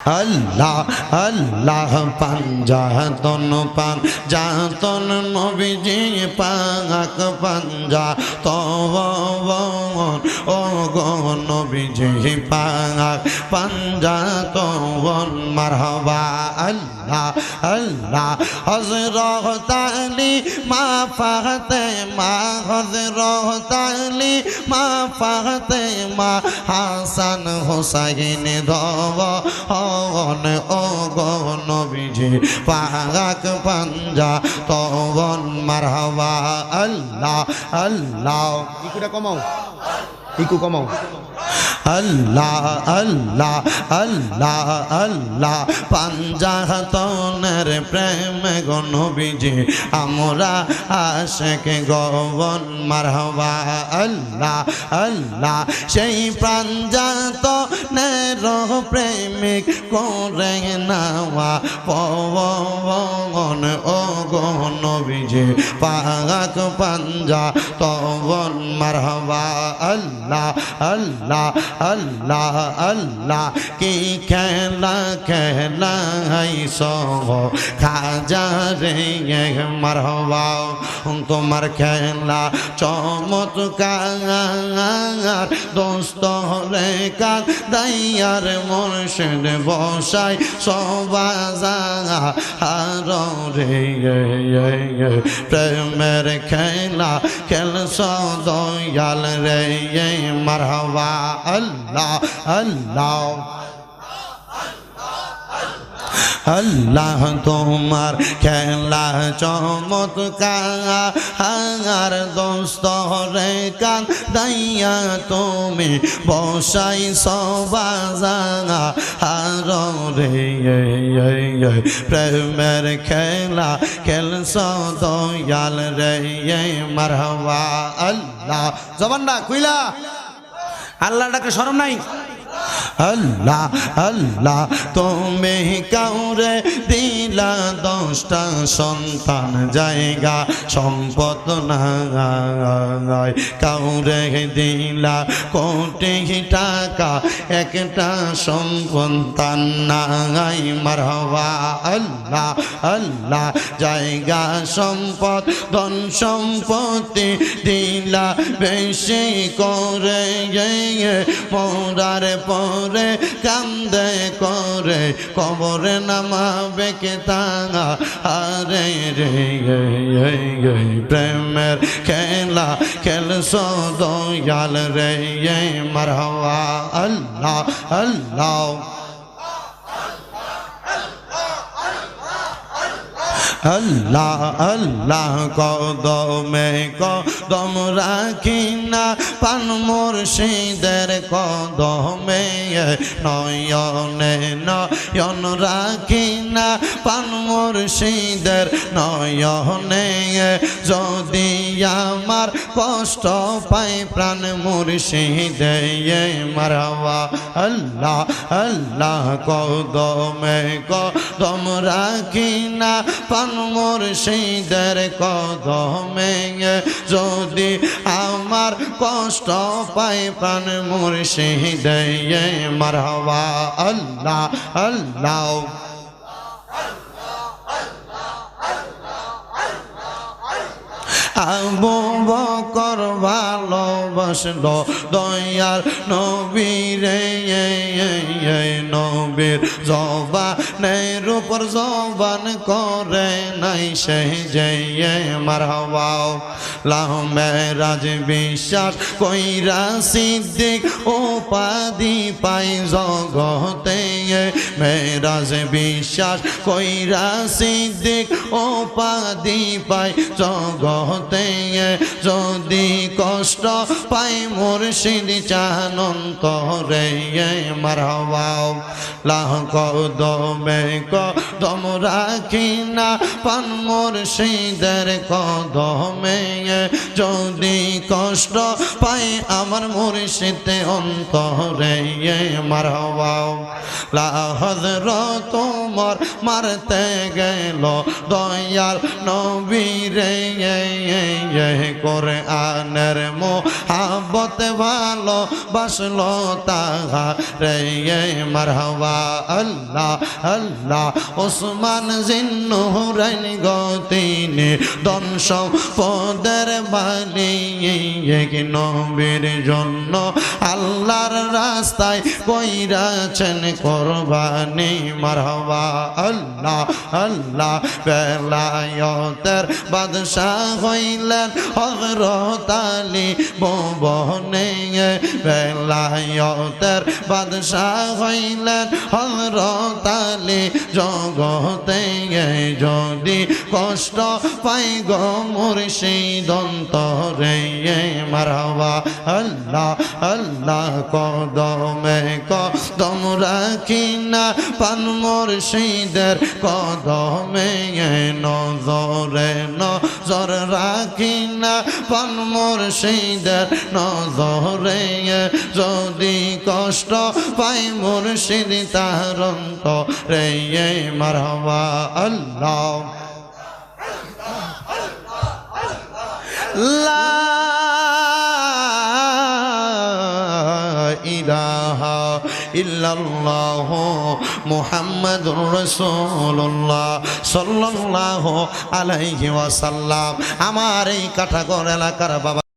আল্লাহ আল্লাহ পান পাঞ্জাতন পান জাতন নবীজি পাক পাঞ্জা তবন ও গো নবীজি পাক পাঞ্জাতন মারহাবা, আল্লাহ আল্লাহ হজরত আলী, মা ফাতে মা হজরত আলী, মা ফাতে মা হাসান হোসাইন ধব হন ও বিজে নবীজি পাক পাঞ্জা তবন মারহাবা আল্লাহ আল্লাহ। কমাও। কমাও। আল্লাহ আল্লাহ আল্লাহ আল্লাহ। পাঞ্জাতনের প্রেম গণবিজি আমরা আশেক গবন মারহবা। আল্লাহ আল্লাহ, সেই প্রাঞ্জাতনের প্রেমিক করে নাওয়া পবন। ও গণবিজি পাক পাঞ্জা তবন মারহবা। আল্লাহ আল্লাহ আল্লাহ আল্লাহ, কি খেলা খেলাই সহ খাজা রে মারহবা, তোমার খেলা চমৎকার। দোস্ত রে কাল দাইয়ার মুর্শিদ বসাই সবাজা আর রে প্রেমের খেলা খেল দয়াল রে মারহবা। আল্লাহ আল্লাহ। আল্লাহ তোমার খেলা চমৎকার। দোস্ত রে কান দাইয়া তুমি বসাই সবাজা আর রে প্রেমের খেলা খেল দয়াল রে মারহবা। আল্লাহ, জবানটা কুইলা আল্লাহ ডাকে সরম নাই? আল্লাহ আল্লাহ, তুমি কাউরে দিলা দশটা সন্তান জায়গা, সম্পদ নাই। কাউরে দিলা কোটি টাকা, একটা সন্তান নাই। মারহবা, আল্লাহ আল্লাহ, জায়গা, সম্পদ, ধন সম্পত্তি দিলা বেশি করে মোরার পরে কান্দে করে, কবরে নামাবে কে তাঙা? আরে রে প্রেমের খেলা খেল দয়াল রে মারহবা, আল্লাহ আল্লাহ। আল্লাহ আল্লাহ কদমে কদম রাখি না পান মুর্শিদের কদমে। নয়নে নয়ন রাখি না পান মুর্শিদের নয়নে। যদি আমার কষ্ট পাই প্রাণ মুর্শিদে মারওয়া। আল্লাহ আল্লাহ কদমে কদম রাখি না পান মুর্শিদের কদমে, যদি আমার কষ্ট পাই প্রাণ মুর্শিদে মারহবা। আল্লাহ আল্লাহ আবু বকর ভালোবাসল দয়াল নবীরে। নবীর জবানের উপর জবান করে নাই সে যে মারহাও লাহ মেরাজ বিশ্বাস কইরা সিদ্দিক উপাধি পাই জগতে। মেরাজ বিশ্বাস কইরা সিদ্দিক উপাধি পাই জগতে যদি কষ্ট পাই মুর্শিদ চানন্ত রে মারহবাও লাহ কদমে কদম রাখি না পান মুর্শিদের কদমে। যদি কষ্ট পাই আমার মুর্শিদে অন্তরে মারহবাও লাহর তোমার মারতে গেল, দয়াল নবীরে করে আনের মোহাবত ভালো বাসলো তাহা রে মারহাবা আল্লাহ আল্লাহ ওসমান জিন্নুরাইন গতিনে দংশ পদের বালি নবীর জন্য আল্লাহর রাস্তায় কইরাছেন কোরবানি মারহাবা আল্লাহ আল্লাহ বেলায়তের বাদশাহ হইলেন হজরত আলী। বেলায়তের বাদশাহ হইলেন হজরত জগতে যদি কষ্ট পাই গো মুর্শিদ, অন্তরে মারহাবা আল্লাহ আল্লাহ কদমে কদম রাখি না পান মুর্শিদের কদমে নজরে নজর রাখি না পান মুর্শিদের নজরে যদি কষ্ট পাই মুর্শিদ তার রে মারহাবা আল্লাহ। লা ইলাহা ইল্লাল্লাহ মুহাম্মাদুর রাসূলুল্লাহ আমার এই কাঠাগড় এলাকার বাবা